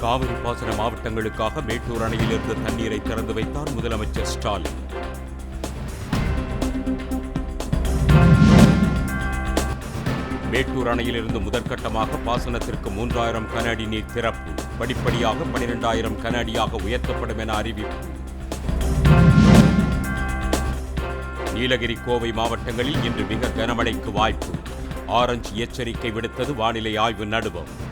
காவிரி பாசன மாவட்டங்களுக்காக மேட்டூர் அணையிலிருந்து தண்ணீரை திறந்து வைத்தார் முதலமைச்சர் ஸ்டாலின். மேட்டூர் அணையிலிருந்து முதற்கட்டமாக பாசனத்திற்கு மூன்றாயிரம் கன அடி நீர் திறப்பு. படிப்படியாக பனிரெண்டாயிரம் கன அடியாக உயர்த்தப்படும் என அறிவிப்பு. நீலகிரி கோவை மாவட்டங்களில் இன்று மிக கனமழைக்கு வாய்ப்பு. ஆரஞ்சு எச்சரிக்கை விடுத்தது வானிலை ஆய்வு நடுவம்.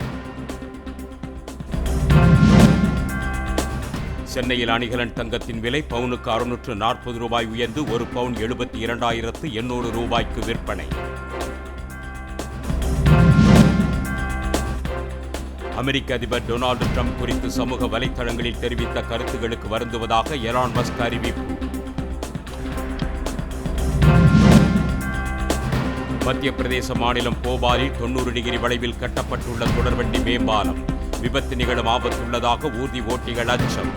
சென்னையில் அணிகலன் தங்கத்தின் விலை பவுனுக்கு அறுநூற்று நாற்பது ரூபாய் உயர்ந்து ஒரு பவுன் எழுபத்தி இரண்டாயிரத்து எண்ணூறு ரூபாய்க்கு விற்பனை. அமெரிக்க அதிபர் டொனால்டு ட்ரம்ப் குறித்து சமூக வலைத்தளங்களில் தெரிவித்த கருத்துகளுக்கு வருந்துவதாக எலான் மஸ்க் அறிவிப்பு. மத்திய பிரதேச மாநிலம் போபாலில் தொண்ணூறு டிகிரி வளைவில் கட்டப்பட்டுள்ள தொடர்வண்டி மேம்பாலம். விபத்து நிகழும் ஆபத்துள்ளதாக ஊர்தி ஓட்டிகள் அச்சம்.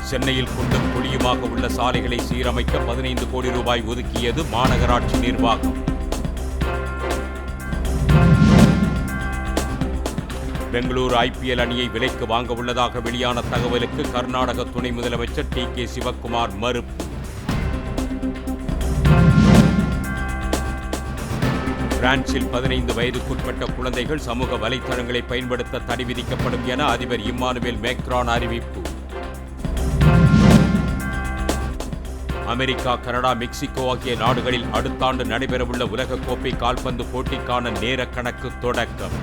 சென்னையில் குண்டும் குழியுமாக உள்ள சாலைகளை சீரமைக்க பதினைந்து கோடி ரூபாய் ஒதுக்கியது மாநகராட்சி நிர்வாகம். பெங்களூரு ஐபிஎல் அணியை விலைக்கு வாங்க உள்ளதாக வெளியான தகவலுக்கு கர்நாடக துணை முதலமைச்சர் டி கே சிவக்குமார் மறுப்பு. பிரான்சில் பதினைந்து வயதுக்குட்பட்ட குழந்தைகள் சமூக வலைத்தளங்களை பயன்படுத்த தடை விதிக்கப்படும் என அதிபர் இம்மானுவேல் மேக்ரான் அறிவிப்பு. அமெரிக்கா கனடா மெக்சிகோ ஆகிய நாடுகளில் அடுத்த ஆண்டு நடைபெறவுள்ள உலகக்கோப்பை கால்பந்து போட்டிக்கான நேர கணக்கு தொடக்கம்.